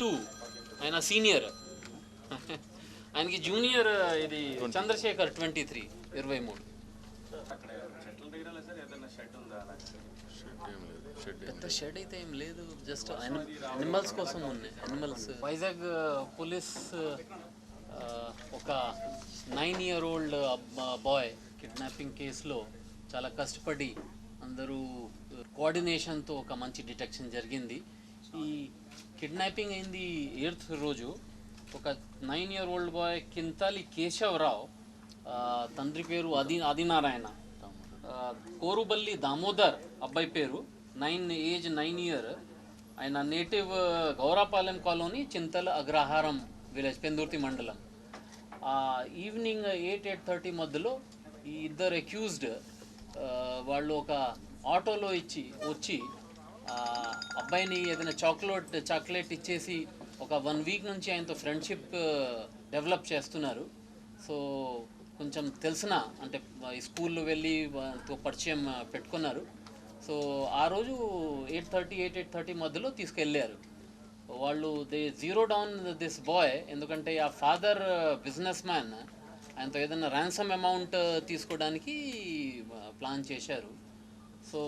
Two. ఆయన senior. ఆయనకి junior ఇది చంద్రశేఖర్ ట్వంటీ త్రీ ఇరవై మూడు. పెద్ద షెడ్ అయితే ఏం లేదు జస్ట్ అనిమల్స్ కోసం ఉన్నాయి. అనిమల్స్. వైజాగ్ పోలీస్ ఒక nine year old boy kidnapping కేసులో చాలా కష్టపడి అందరూ కోఆర్డినేషన్తో ఒక మంచి డిటెక్షన్ జరిగింది. ఈ కిడ్నాపింగ్ అయింది ఎయిత్ రోజు. ఒక nine year old boy Kinthali Kesavarao తండ్రి పేరు ఆది ఆదినారాయణ. కోరుబల్లి దామోదర్ అబ్బాయి పేరు. నైన్ ఏజ్ నైన్ ఇయర్ ఆయన నేటివ్ గౌరాపాలెం కాలనీ చింతల అగ్రహారం విలేజ్ పెందుర్తి మండలం. ఈవినింగ్ ఎయిట్ ఎయిట్ థర్టీ మధ్యలో ఈ ఇద్దరు అక్యూజ్డ్ వాళ్ళు ఒక ఆటోలో ఇచ్చి వచ్చి అబ్బాయిని ఏదైనా చాక్లెట్ చాక్లెట్ ఇచ్చేసి ఒక వన్ వీక్ నుంచి ఆయనతో ఫ్రెండ్షిప్ డెవలప్ చేస్తున్నారు. సో కొంచెం తెలిసిన అంటే ఈ స్కూల్లో వెళ్ళి వాళ్ళతో పరిచయం పెట్టుకున్నారు. సో ఆ రోజు eight thirty eight eight thirty మధ్యలో తీసుకెళ్ళారు వాళ్ళు they zero down this boy ఎందుకంటే ఆ ఫాదర్ బిజినెస్ మ్యాన్ ఆయనతో ఏదైనా ర్యాన్సమ్ అమౌంట్ తీసుకోవడానికి ప్లాన్ చేశారు. సో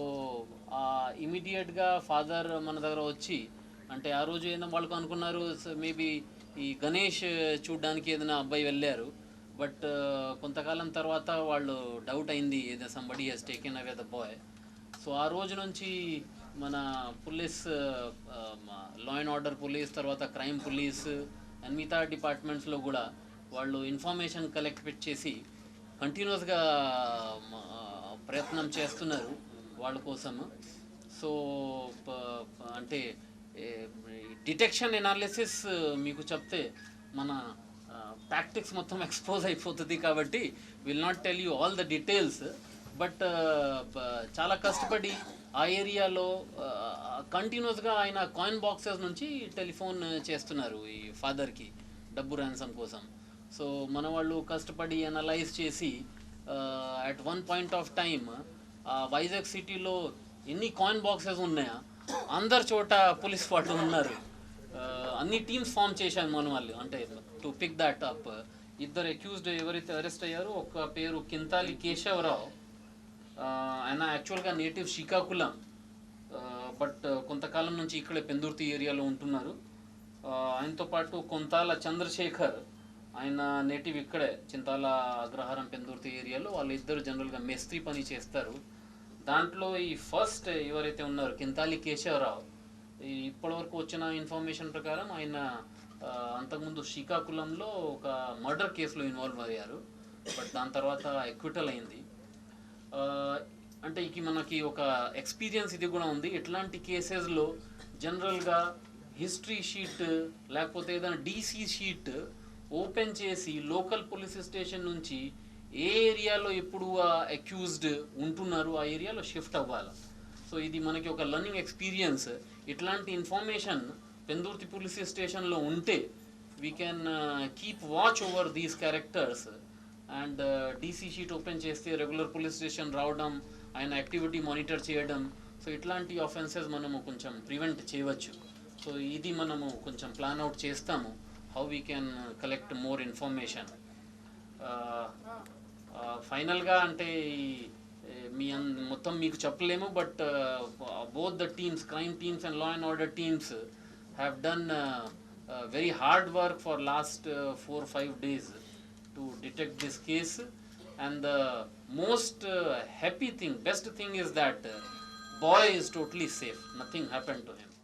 ఇమీడియట్గా ఫాదర్ మన దగ్గర వచ్చి అంటే ఆ రోజు ఏదైనా వాళ్ళకు అనుకున్నారు మేబీ ఈ గణేష్ చూడడానికి ఏదైనా అబ్బాయి వెళ్ళారు. బట్ కొంతకాలం తర్వాత వాళ్ళు డౌట్ అయింది ఏదైనా somebody he's taken away the boy so ఆ రోజు నుంచి మన police law and order police తర్వాత క్రైమ్ పోలీస్ అండ్ మిగతా డిపార్ట్మెంట్స్లో కూడా వాళ్ళు ఇన్ఫర్మేషన్ కలెక్ట్ చేసి కంటిన్యూస్గా ప్రయత్నం చేస్తున్నారు. వాళ్ళ కోసం సో అంటే డిటెక్షన్ ఎనాలిసిస్ మీకు చెప్తే మన టాక్టిక్స్ మొత్తం ఎక్స్పోజ్ అయిపోతుంది కాబట్టి will not tell you all the details but చాలా కష్టపడి ఆ ఏరియాలో కంటిన్యూస్గా ఆయన కాయిన్ బాక్సెస్ నుంచి టెలిఫోన్ చేస్తున్నారు ఈ ఫాదర్కి డబ్బు ర్యాన్సమ్ కోసం. సో మన వాళ్ళు కష్టపడి అనలైజ్ చేసి at one point of time Vizag సిటీలో ఎన్ని కాయిన్ బాక్సెస్ ఉన్నాయా? అందరి చోట పోలీస్ వాళ్ళు ఉన్నారు. అన్ని టీమ్స్ ఫామ్ చేశాను మన వాళ్ళు అంటే టు పిక్ దాట్ అప్ ఇద్దరు అక్యూజ్డ్ ఎవరైతే అరెస్ట్ అయ్యారో ఒక పేరు కింతాలి కేశవరావు ఆయన యాక్చువల్గా నేటివ్ శ్రీకాకుళం. బట్ కొంతకాలం నుంచి ఇక్కడే పెందుర్తి ఏరియాలో ఉంటున్నారు. ఆయనతో పాటు కొంతాల చంద్రశేఖర్ ఆయన నేటివ్ ఇక్కడే చింతాల అగ్రహారం పెందుర్తి ఏరియాలో. వాళ్ళిద్దరు జనరల్గా మేస్త్రి పని చేస్తారు. దాంట్లో ఈ ఫస్ట్ ఎవరైతే ఉన్నారో కింతాలి కేశవరావు ఈ ఇప్పటివరకు వచ్చిన ఇన్ఫర్మేషన్ ప్రకారం ఆయన అంతకుముందు శ్రీకాకుళంలో ఒక మర్డర్ కేసులో ఇన్వాల్వ్ అయ్యారు. బట్ దాని తర్వాత ఎక్విటల్ అయింది. అంటే ఇక మనకి ఒక ఎక్స్పీరియన్స్ ఇది కూడా ఉంది. ఇట్లాంటి కేసెస్లో జనరల్గా హిస్టరీ షీట్ లేకపోతే ఏదైనా డీసీ షీట్ ఓపెన్ చేసి లోకల్ పోలీస్ స్టేషన్ నుంచి ఏ ఏరియాలో ఎప్పుడు అక్యూజ్డ్ ఉంటున్నారు ఆ ఏరియాలో షిఫ్ట్ అవ్వాలి? సో ఇది మనకి ఒక లర్నింగ్ ఎక్స్పీరియన్స్ ఇట్లాంటి ఇన్ఫర్మేషన్ పెందుర్తి పోలీస్ స్టేషన్లో ఉంటే we can keep watch over these characters and DC sheet open చేస్తే రెగ్యులర్ పోలీస్ స్టేషన్ రావడం ఆయన యాక్టివిటీ మానిటర్ చేయడం. సో ఇట్లాంటి ఆఫెన్సెస్ మనము కొంచెం ప్రివెంట్ చేయవచ్చు. సో ఇది మనము కొంచెం ప్లాన్ అవుట్ చేస్తాము how we can collect more information ఫైనల్గా అంటే మీ మొత్తం మీకు చెప్పలేము but both the teams crime teams and law and order teams have done very hard work for last four five days to detect this case and the most happy thing best thing is that boy is totally safe nothing happen to to